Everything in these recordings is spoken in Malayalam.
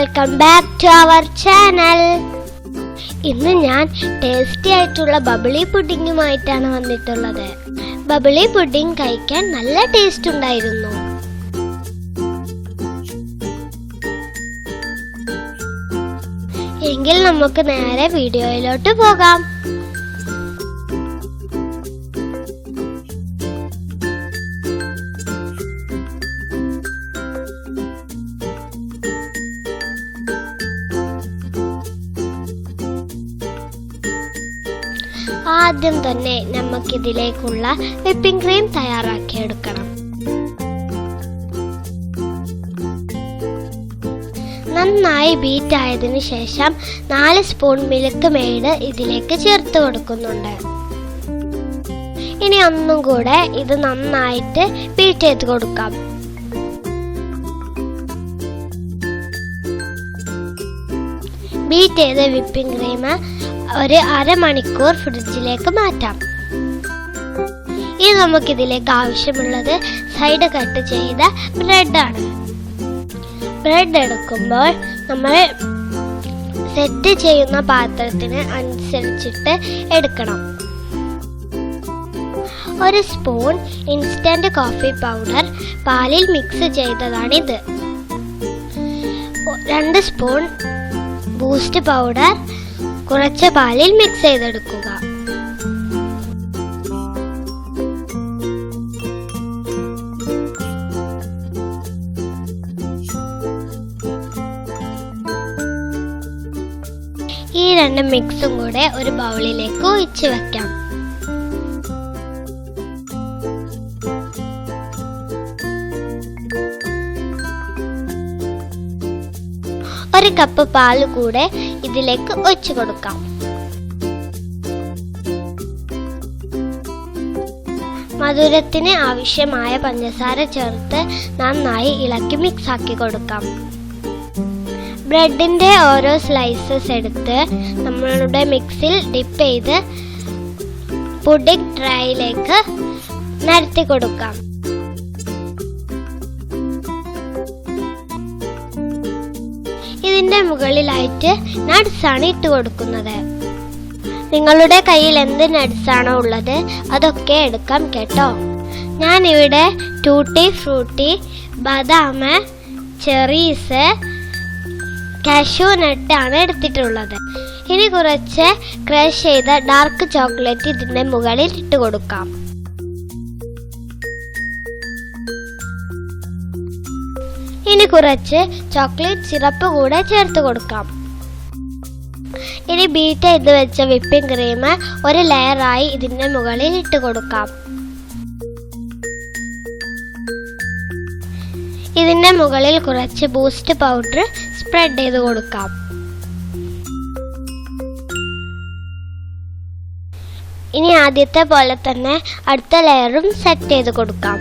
Welcome back to our channel ഇന്ന് ഞാൻ ടേസ്റ്റി ആയിട്ടുള്ള ബബിളി പുഡിങ്ങുമായിട്ടാണ് വന്നിട്ടുള്ളത്. ബബിളി പുഡിംഗ് കഴിക്കാൻ നല്ല ടേസ്റ്റ് ഉണ്ടായിരുന്നു. എങ്കിൽ നമുക്ക് നേരെ വീഡിയോയിലോട്ട് പോകാം. ആദ്യം തന്നെ നമുക്കിതിലേക്കുള്ള വിപ്പിംഗ് ക്രീം തയ്യാറാക്കിയെടുക്കണം. നന്നായി ബീറ്റ് ആയതിനു ശേഷം നാല് സ്പൂൺ മിൽക്ക് മെയ്ഡ് ഇതിലേക്ക് ചേർത്ത് കൊടുക്കുന്നുണ്ട്. ഇനി ഒന്നും കൂടെ ഇത് നന്നായിട്ട് ബീറ്റ് ചെയ്ത് കൊടുക്കാം. ബീറ്റ് ചെയ്ത വിപ്പിംഗ് ക്രീം ഒരു അരമണിക്കൂർ ഫ്രിഡ്ജിലേക്ക് മാറ്റാം. ഇനി നമുക്കിതിലേക്ക് ആവശ്യമുള്ളത് സൈഡ് കട്ട് ചെയ്ത ബ്രെഡാണ് ബ്രെഡ് എടുക്കുമ്പോൾ നമ്മൾ സെറ്റ് ചെയ്യുന്ന പാത്രത്തിന് അനുസരിച്ചിട്ട് എടുക്കണം. ഒരു സ്പൂൺ ഇൻസ്റ്റന്റ് കോഫി പൗഡർ പാലിൽ മിക്സ് ചെയ്തതാണിത്. രണ്ട് സ്പൂൺ ബൂസ്റ്റ് പൗഡർ കുറച്ച് പാലിൽ മിക്സ് ചെയ്തെടുക്കുക. ഈ രണ്ട് മിക്സും കൂടെ ഒരു ബൗളിലേക്ക് ഒഴിച്ച് വെക്കാം. ഒരു കപ്പ് പാൽ കൂടെ ഇതിലേക്ക് ഒഴിച്ചു കൊടുക്കാം. മധുരത്തിന് ആവശ്യമായ പഞ്ചസാര ചേർത്ത് നന്നായി ഇളക്കി മിക്സ് ആക്കി കൊടുക്കാം. ബ്രെഡിന്റെ ഓരോ സ്ലൈസസ് എടുത്ത് നമ്മളുടെ മിക്സിൽ ഡിപ്പ് ചെയ്ത് പുഡിംഗ് ട്രൈയിലേക്ക് നിരത്തി കൊടുക്കാം. ഇതിന്റെ മുകളിലായിട്ട് നട്ട്സ് ആണ് ഇട്ട് കൊടുക്കുന്നത്. നിങ്ങളുടെ കയ്യിൽ എന്ത് നട്ട്സ് ആണോ ഉള്ളത് അതൊക്കെ എടുക്കാം കേട്ടോ. ഞാനിവിടെ ടൂട്ടി ഫ്രൂട്ടി ബദാം ചെറീസ് കാഷ്യൂ നട്ട് ആണ് എടുത്തിട്ടുള്ളത്. ഇനി കുറച്ച് ക്രഷ് ചെയ്ത ഡാർക്ക് ചോക്ലേറ്റ് ഇതിന്റെ മുകളിൽ ഇട്ട് കൊടുക്കാം. ഇനി കുറച്ച് ചോക്ലേറ്റ് സിറപ്പ് കൂടെ ചേർത്ത് കൊടുക്കാം. ഇനി ബീറ്റ് ചെയ്ത് വെച്ച വിപ്പിംഗ് ക്രീം ഒരു ലെയറായി ഇതിന്റെ മുകളിൽ ഇട്ട് കൊടുക്കാം. ഇതിന്റെ മുകളിൽ കുറച്ച് ബൂസ്റ്റ് പൗഡർ സ്പ്രെഡ് ചെയ്ത് കൊടുക്കാം. ഇനി ആദ്യത്തെ പോലെ തന്നെ അടുത്ത ലെയറും സെറ്റ് ചെയ്ത് കൊടുക്കാം.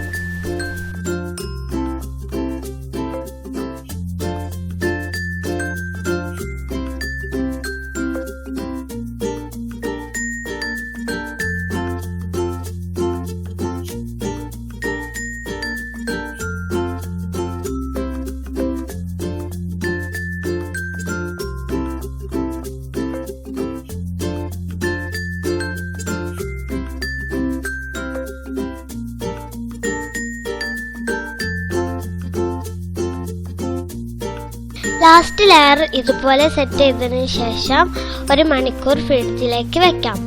ലാസ്റ്റ് ലെയർ ഇതുപോലെ സെറ്റ് ചെയ്തതിന് ശേഷം ഒരു മണിക്കൂർ ഫ്രിഡ്ജിലേക്ക് വെക്കാം.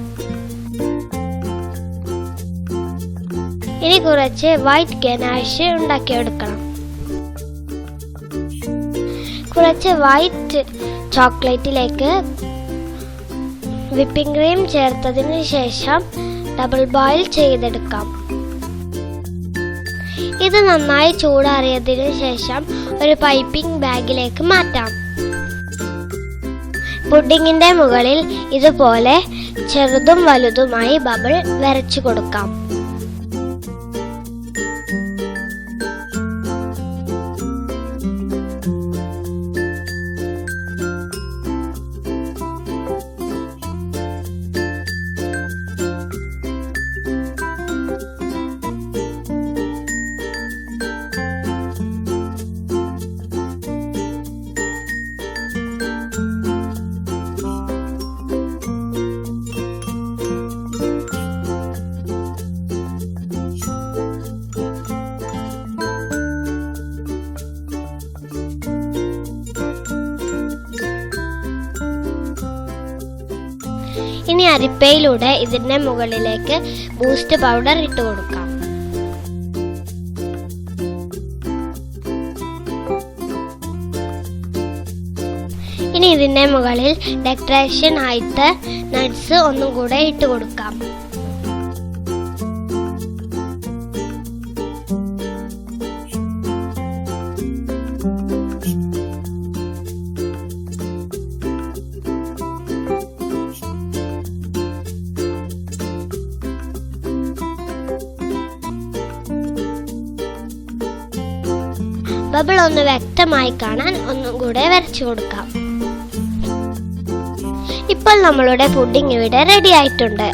ഇനി കുറച്ച് വൈറ്റ് ഗനാഷ് ഉണ്ടാക്കിയെടുക്കണം. കുറച്ച് വൈറ്റ് ചോക്ലേറ്റിലേക്ക് വിപ്പിംഗ് ക്രീം ചേർത്തതിന് ശേഷം ഡബിൾ ബോയിൽ ചെയ്തെടുക്കാം. ഇത് നന്നായി ചൂടാറിയതിനു ശേഷം ഒരു പൈപ്പിംഗ് ബാഗിലേക്ക് മാറ്റാം. പുഡിങ്ങിന്റെ മുകളിൽ ഇതുപോലെ ചെറുതും വലുതുമായി ബബിൾ വരച്ചു കൊടുക്കാം. അരിപ്പയിലൂടെ ഇതിന്റെ മുകളിലേക്ക് ബൂസ്റ്റ് പൗഡർ ഇട്ട് കൊടുക്കാം. ഇനി ഇതിന്റെ മുകളിൽ ഡെക്കറേഷൻ ആയിട്ട് നട്ട്സ് ഒന്നും കൂടെ ഇട്ട് കൊടുക്കാം. ബബിൾ ഒന്ന് വ്യക്തമായി കാണാൻ ഒന്നും കൂടെ വരച്ചു കൊടുക്കാം. ഇപ്പോൾ നമ്മളുടെ പുഡിംഗ് ഇവിടെ റെഡി ആയിട്ടുണ്ട്.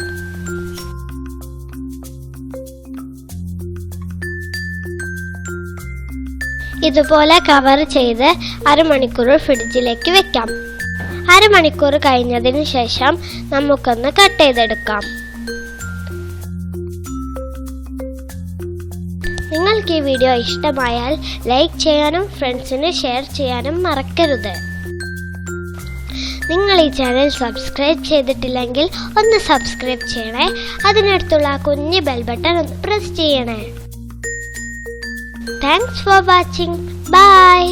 ഇതുപോലെ കവർ ചെയ്ത് അരമണിക്കൂർ ഫ്രിഡ്ജിലേക്ക് വെക്കാം. അരമണിക്കൂർ കഴിഞ്ഞതിന് ശേഷം നമുക്കൊന്ന് കട്ട് ചെയ്തെടുക്കാം. നിങ്ങൾക്ക് ഈ വീഡിയോ ഇഷ്ടമായാൽ ലൈക്ക് ചെയ്യാനും ഫ്രണ്ട്സിന് ഷെയർ ചെയ്യാനും മറക്കരുത്. നിങ്ങൾ ഈ ചാനൽ സബ്സ്ക്രൈബ് ചെയ്തിട്ടില്ലെങ്കിൽ ഒന്ന് സബ്സ്ക്രൈബ് ചെയ്യണേ. അതിനടുത്തുള്ള കുഞ്ഞ് ബെൽ ബട്ടൺ ഒന്ന് പ്രസ് ചെയ്യണേ. Thanks for watching bye